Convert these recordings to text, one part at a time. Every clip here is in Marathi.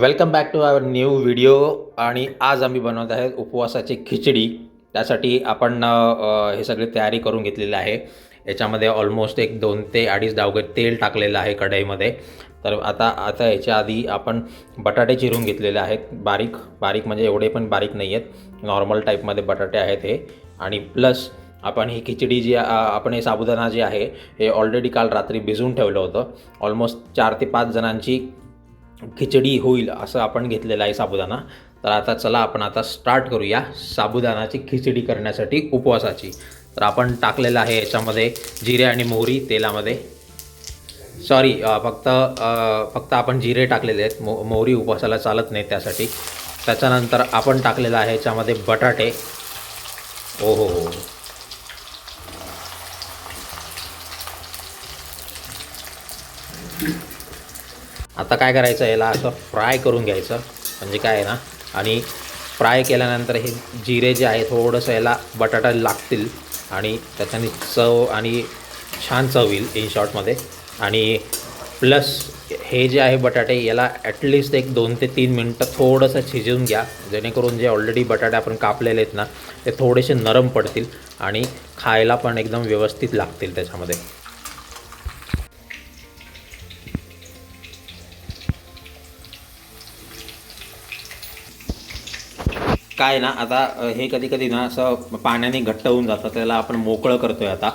Welcome back to our new video आणि आज आम्ही बनवत आहे उपवासाची खिचडी. त्यासाठी आपण हे सगळी तयारी करून घेतलेली आहे. याच्यामध्ये ऑलमोस्ट एक दोन ते अडीच डावगे तेल टाकलेलं आहे कढईमध्ये. तर आता आता याच्या आधी आपण बटाटे चिरून घेतलेले आहेत. बारीक बारीक म्हणजे एवढे पण बारीक नाही आहेत. नॉर्मल टाईपमध्ये बटाटे आहेत हे. आणि प्लस आपण ही खिचडी जी आपण हे साबुदाणा जे आहे हे ऑलरेडी काल रात्री भिजवून ठेवलं होतं. ऑलमोस्ट चार ते पाच जणांची खिचडी होईल असं आपण घेतलेलं आहे साबुदाणा. तर आता चला आपण आता स्टार्ट करूया साबुदाणाची खिचडी करण्यासाठी उपवासाची. तर आपण टाकलेलं आहे याच्यामध्ये जिरे आणि मोहरी तेलामध्ये. सॉरी फक्त फक्त आपण जिरे टाकलेले आहेत. मो मोहरी उपवासाला चालत नाही त्यासाठी. त्याच्यानंतर आपण टाकलेलं आहे याच्यामध्ये बटाटे. ओ हो हो आता काय करायचं याला असं फ्राय करून घ्यायचं. म्हणजे काय आहे ना आणि फ्राय केल्यानंतर हे जिरे जे आहे थोडंसं याला बटाटा लागतील आणि त्याच्याने चव आणि छान चव येईल इन शॉर्टमध्ये आणि प्लस हे जे आहे बटाटे याला ॲटलिस्ट एक दोन ते तीन मिनटं थोडंसं शिजवून घ्या. जेणेकरून जे ऑलरेडी बटाटे आपण कापलेले आहेत ना ते थोडेसे नरम पडतील आणि खायला पण एकदम व्यवस्थित लागतील त्याच्यामध्ये. काय ना आता हे कधी कधी ना असं पाण्याने घट्ट होऊन जातं त्याला आपण मोकळं करतोय आता.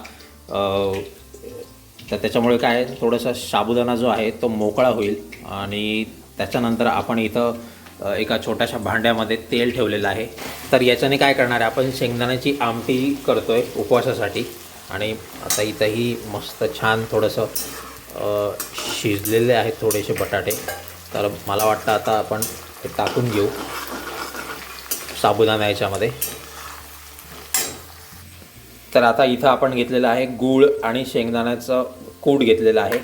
तर त्याच्यामुळे काय थोडंसं साबुदाणा जो आहे तो मोकळा होईल. आणि त्याच्यानंतर आपण इथं एका छोट्याशा भांड्यामध्ये तेल ठेवलेलं आहे. तर याच्याने काय करणार आहे आपण शेंगदाण्याची आमटी आहे उपवासासाठी. आणि आता इथंही मस्त छान थोडंसं शिजलेले आहेत थोडेसे बटाटे. तर मला वाटतं आता आपण ते टाकून घेऊ. साबुदाणा याच्यामध्ये. तर आता इथं आपण घेतलेलं आहे गूळ आणि शेंगदाण्याचं कूट घेतलेलं आहे.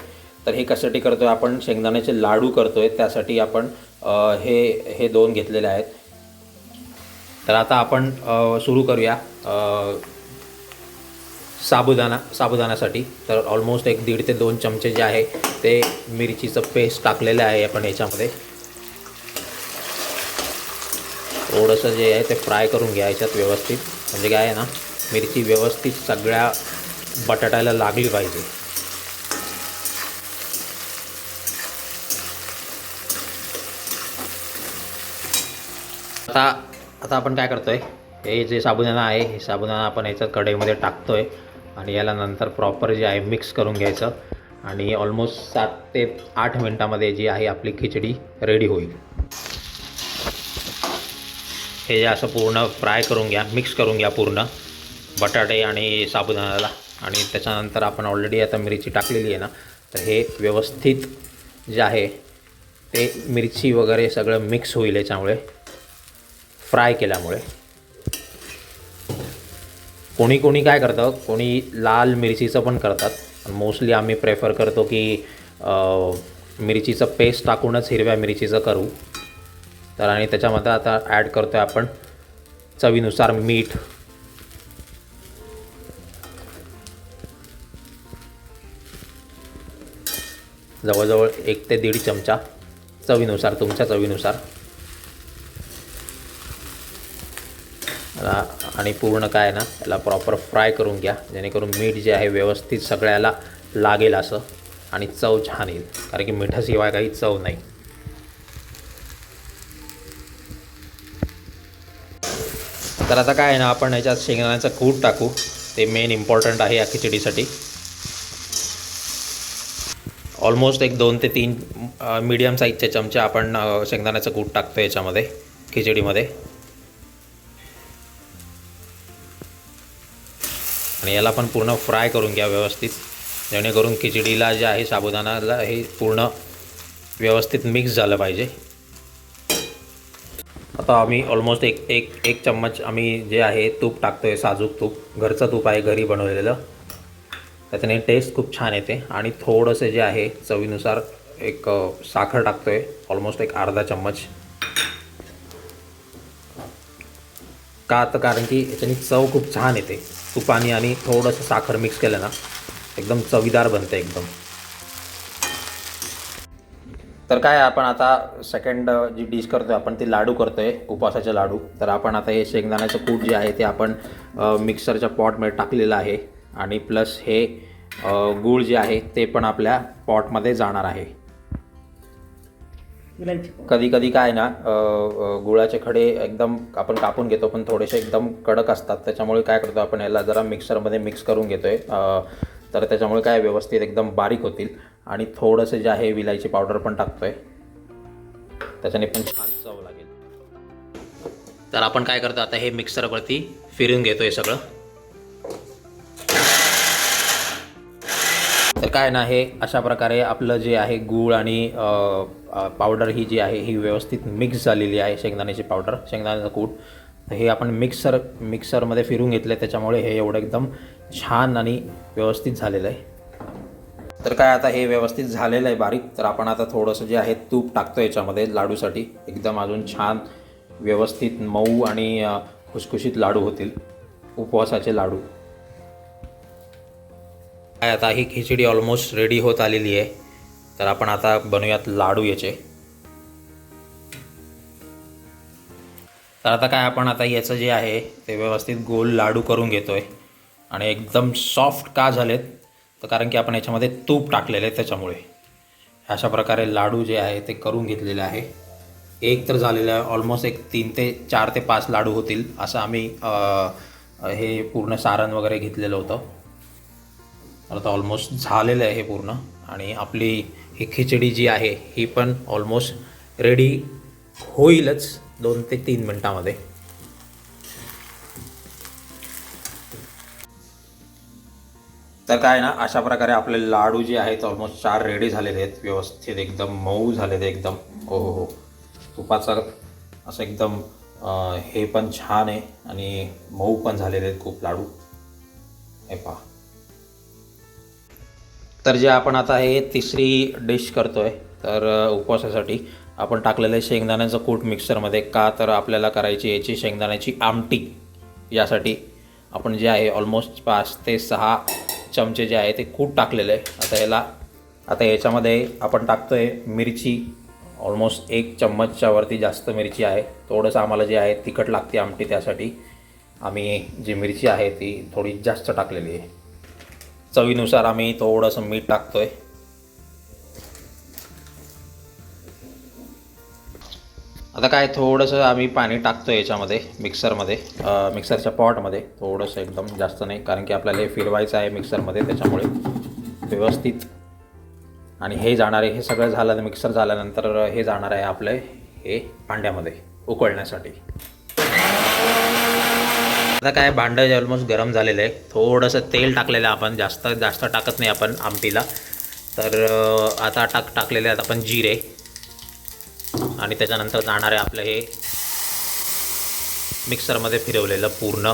तर हे कशासाठी करतो आहे आपण? शेंगदाण्याचे लाडू करतो आहे त्यासाठी आपण हे हे दोन घेतलेले आहेत. तर आता आपण सुरू करूया साबुदाणा साबुदाण्यासाठी. तर ऑलमोस्ट एक दीड ते दोन चमचे जे आहे ते मिरचीचं पेस्ट टाकलेलं आहे आपण याच्यामध्ये. थोडंसं जे आहे ते फ्राय करून घ्यायच्यात व्यवस्थित. म्हणजे काय आहे ना मिरची व्यवस्थित सगळ्या बटाट्याला लागली पाहिजे. आता आता आपण काय करतो आहे हे जे साबुदाणा आहे हे साबुदाणा आपण याच्यात कढईमध्ये टाकतो आहे आणि याला नंतर प्रॉपर जे आहे मिक्स करून घ्यायचं आणि ऑलमोस्ट सात ते आठ मिनटामध्ये जी आहे आपली खिचडी रेडी होईल. हे जे असं पूर्ण फ्राय करून घ्या मिक्स करून घ्या पूर्ण. बटाटे आणि साबुदाण्याला. आणि त्याच्यानंतर आपण ऑलरेडी आता मिरची टाकलेली आहे ना तर हे व्यवस्थित जे आहे ते मिरची वगैरे सगळं मिक्स होईल याच्यामुळे फ्राय केल्यामुळे. कोणी कोणी काय करतं कोणी लाल मिरचीचं पण करतात. मोस्टली आम्ही प्रेफर करतो की मिरचीचं पेस्ट टाकूनच हिरव्या मिरचीचं करू. तर आणि त्याच्यामध्ये आता ॲड करतो आहे आपण चवीनुसार मीठ. जवळजवळ एक ते दीड चमचा चवीनुसार तुमच्या चवीनुसार. आणि पूर्ण काय ना त्याला प्रॉपर फ्राय करून घ्या. जेणेकरून मीठ जे आहे व्यवस्थित सगळ्याला लागेल असं. आणि चव छान येईल. कारण की मिठाशिवाय काही चव नाही. तर आता काय आहे ना आपण याच्यात शेंगदाण्याचं कूट टाकू. ते मेन इम्पॉर्टंट आहे या खिचडीसाठी. ऑलमोस्ट एक दोन ते तीन मीडियम साईजचे चमचे आपण शेंगदाण्याचं कूट टाकतो याच्यामध्ये खिचडीमध्ये. आणि याला पण पूर्ण फ्राय करून घ्या व्यवस्थित. जेणेकरून खिचडीला जे आहे साबुदाणाला हे पूर्ण व्यवस्थित मिक्स झालं पाहिजे. आता आम्ही ऑलमोस्ट एक एक एक चम्मच आम्ही जे आहे तूप टाकतो आहे साजूक तूप. घरचं तूप आहे घरी बनवलेलं. त्याच्याने टेस्ट खूप छान येते. आणि थोडंसं जे आहे चवीनुसार एक साखर टाकतो आहे ऑलमोस्ट एक अर्धा चम्मच. का तर कारण की याच्याने चव खूप छान येते. तुपाने आणि थोडंसं साखर मिक्स केलं ना एकदम चवीदार बनते एकदम. तर काय आपण आता सेकंड जी डिश करतोय आपण ती लाडू करतोय उपवासाचे लाडू. तर आपण आता हे शेंगदाण्याचं कूट जे आहे ते आपण मिक्सरच्या पॉटमध्ये टाकलेलं आहे. आणि प्लस हे गूळ जे आहे ते पण आपल्या पॉटमध्ये जाणार आहे. कधी कधी काय ना गुळाचे खडे एकदम आपण कापून घेतो पण थोडेसे एकदम कडक असतात. त्याच्यामुळे काय करतो आपण याला जरा मिक्सरमध्ये मिक्स करून घेतोय. अ, तर त्याच्यामुळे काय व्यवस्थित एकदम बारीक होतील. आणि थोडंसं जे आहे विलायची पावडर पण टाकतोय. त्याच्याने पण छान चव लागेल. तर आपण काय करतो आता हे मिक्सरवरती फिरून घेतोय सगळं. तर काय ना हे अशा प्रकारे आपलं जे आहे गूळ आणि पावडर ही जी आहे ही व्यवस्थित मिक्स झालेली आहे शेंगदाण्याची पावडर शेंगदाण्याचं कूट. तर हे आपण मिक्सर मिक्सरमध्ये फिरून घेतलं त्याच्यामुळे हे एवढं एकदम छान आणि व्यवस्थित झालेलं आहे. तर काय आता हे व्यवस्थित झालेलं आहे बारीक. तर आपण आता थोडंसं जे आहे तूप टाकतो याच्यामध्ये लाडूसाठी. एकदम अजून छान व्यवस्थित मऊ आणि खुशखुशीत खुसखुशीत लाडू होतील. उपवासाचे लाडू. काय आता ही खिचडी ऑलमोस्ट रेडी होत आलेली आहे. तर आपण आता बनवूयात लाडू याचे. तर आता काय आपण आता याचं जे आहे ते व्यवस्थित गोल लाडू करून घेतोय. आणि एकदम सॉफ्ट का झालेत? तर कारण की आपण याच्यामध्ये तूप टाकलेलं आहे त्याच्यामुळे. अशा प्रकारे लाडू जे आहे ते करून घेतलेले आहे. एक तर झालेलं आहे ऑलमोस्ट एक तीन ते चार ते पाच लाडू होतील असं आम्ही हे पूर्ण सारण वगैरे घेतलेलं होतं. तर आता ऑलमोस्ट झालेलं आहे हे पूर्ण. आणि आपली ही खिचडी जी आहे ही पण ऑलमोस्ट रेडी होईलच दोन ते तीन मिनटामध्ये. तर काय ना अशा प्रकारे आपले लाडू जे आहेत ऑलमोस्ट चार रेडी झालेले आहेत. व्यवस्थित एकदम मऊ झालेले एकदम. हो हो हो. तुपाचं असं एकदम हे पण छान आहे आणि मऊ पण झालेले आहेत खूप लाडू. हे पहा. तर जे आपण आता हे तिसरी डिश करतोय तर उपवासासाठी आपण टाकलेलं आहे शेंगदाण्याचं कूट मिक्सरमध्ये का तर आपल्याला करायची याची शेंगदाण्याची आमटी. यासाठी आपण जे आहे ऑलमोस्ट पाच ते सहा चमचे जे आहे ते कूट टाकलेलं आहे. आता याला आता याच्यामध्ये आपण टाकतो आहे मिरची. ऑलमोस्ट एक चम्मचच्या वरती जास्त मिरची आहे. थोडंसं आम्हाला जे आहे तिखट लागते आमटी त्यासाठी. आम्ही जी मिरची आहे ती थोडी जास्त टाकलेली आहे. चवीनुसार आम्ही थोडंसं मीठ टाकतो आहे आता काय थोडंसं आम्ही पाणी टाकतो याच्यामध्ये मिक्सरमध्ये मिक्सरच्या पॉटमध्ये थोडंसं एकदम जास्त नाही कारण की आपल्याला हे फिरवायचं आहे मिक्सरमध्ये त्याच्यामुळे व्यवस्थित. आणि हे जाणार आहे हे सगळं झालं मिक्सर झाल्यानंतर हे जाणार आहे आपलं हे भांड्यामध्ये उकळण्यासाठी. आता काय भांडं ऑलमोस्ट गरम झालेलं आहे. थोडंसं तेल टाकलेलं आहे आपण जास्त जास्त टाकत नाही आपण आमटीला. तर आता टाक टाकलेले आहेत आपण जिरे. आणि त्याच्यानंतर जाणार आहे आपलं हे मिक्सरमध्ये फिरवलेलं पूर्ण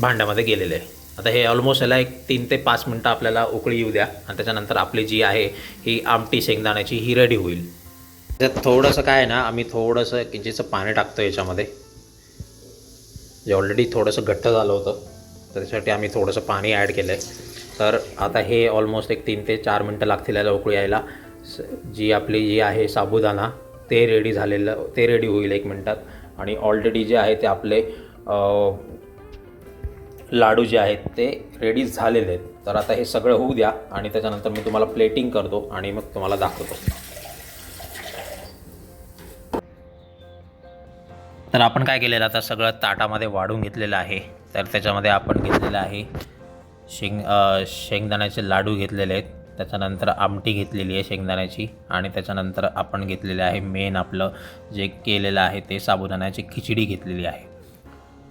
भांड्यामध्ये गेलेलं. आहे आता हे ऑलमोस्ट याला एक तीन ते पाच मिनटं आपल्याला उकळी येऊ द्या. आणि त्याच्यानंतर आपली जी आहे ही आमटी शेंगदाण्याची ही रेडी होईल. त्याच्यात थोडंसं काय आहे ना आम्ही थोडंसं किंचितचं पाणी टाकतो याच्यामध्ये. जे ऑलरेडी थोडंसं घट्ट झालं होतं त्याच्यासाठी आम्ही थोडंसं पाणी ॲड केलं आहे तर आता हे ऑलमोस्ट एक तीन ते चार मिनटं लागतील याला उकळी यायला. जी आपली जी आहे साबुदाणा ते रेडी झालेलं ते रेडी होईल एक मिनटात. आणि ऑलरेडी जे आहे ते आपले लाडू जे आहेत ते रेडी झालेले आहेत. तर आता हे सगळं होऊ द्या आणि त्याच्यानंतर मी तुम्हाला प्लेटिंग करतो आणि मग तुम्हाला दाखवतो. तर आपण काय केलेलं आता सगळं ताटामध्ये वाढून घेतलेलं आहे. तर त्याच्यामध्ये आपण घेतलेलं आहे शेंग शेंगदाण्याचे लाडू घेतलेले आहेत. त्याच्यानंतर आमटी घेतलेली आहे शेंगदाण्याची आणि त्याच्यानंतर आपण घेतलेलं आहे मेन आपलं जे केलेलं आहे ते साबुदाण्याची खिचडी घेतलेली आहे.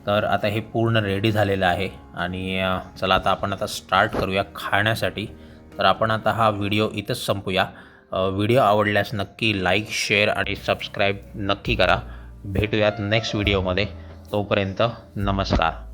तर आता हे पूर्ण रेडी झालेलं आहे आणि चला आता आपण आता स्टार्ट करूया खाण्यासाठी. तर आपण आता हा व्हिडिओ इथंच संपूया. व्हिडिओ आवडल्यास नक्की लाईक शेअर आणि सबस्क्राईब नक्की करा. भेटूयात नेक्स्ट व्हिडिओमध्ये तोपर्यंत नमस्कार.